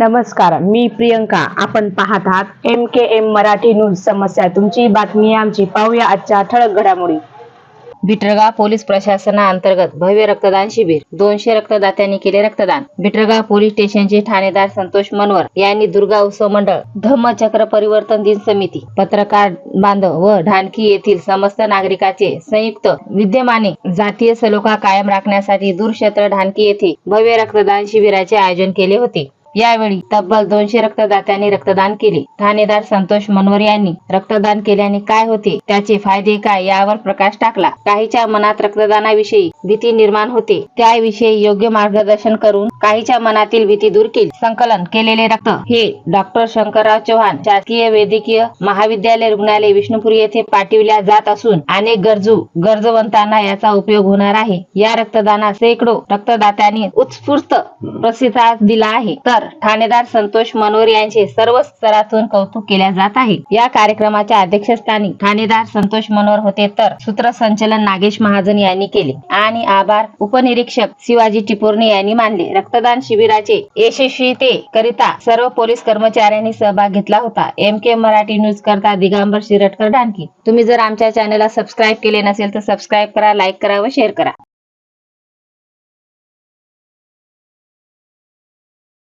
नमस्कार मी प्रियंका. आपण पाहत आहात M K M Marathi news समस्या. तुमची बातमी आमची. पाहूया आजच्या ठळक घडामोडी. बिटरगाव पोलीस प्रशासनाअंतर्गत भव्य रक्तदान शिबिर. दोनशे रक्तदात्यांनी केले रक्तदान. बिटरगाव पोलीस स्टेशनचे ठाणेदार संतोष मनवर यांनी दुर्गा उत्सव मंडळ धम्मचक्र परिवर्तन दिन समिती पत्रकार बांधव व ढानकी येथील समस्त नागरिकाचे संयुक्त विद्यमाने जातीय सलोखा कायम राखण्यासाठी दूरक्षेत्र ढानकी येथे भव्य रक्तदान शिबिराचे आयोजन केले होते. यावेळी तब्बल दोनशे रक्तदात्यांनी रक्तदान केले. ठाणेदार संतोष मनवर यांनी रक्तदान केल्याने काय होते त्याचे फायदे काय यावर प्रकाश टाकला. काहीच्या मनात रक्तदानाविषयी भीती निर्माण होते. त्याविषयी योग्य मार्गदर्शन करून काहीच्या मनातील भीती दूर केली. संकलन केलेले रक्त हे डॉक्टर शंकरराव चव्हाण शासकीय वैद्यकीय महाविद्यालय रुग्णालय विष्णुपूर येथे पाठविल्या जात असून अनेक गरजू गरजवंतांना याचा उपयोग होणार आहे. या रक्तदानात शेकडो रक्तदात्यांनी उत्स्फूर्त प्रतिसाद दिला आहे. तर ठाणेदार संतोष मनोर यांचे सर्व स्तरातून कौतुक केल्या जात आहे. या कार्यक्रमाच्या अध्यक्षस्थानी ठाणेदार संतोष मनोर होते तर सूत्रसंचलन नागेश महाजन यांनी केले आणि आभार उपनिरीक्षक शिवाजी टिपोर्णे यांनी मानले. रक्तदान शिबिराचे यशस्वीते करिता सर्व पोलीस कर्मचाऱ्यांनी सहभाग घेतला होता. एम के मराठी न्यूज करता दिगंबर शिरटकर डांकी तुम्ही जर आमच्या चॅनलला सबस्क्राईब केले नसेल तर सबस्क्राईब करा लाईक करा व शेअर करा.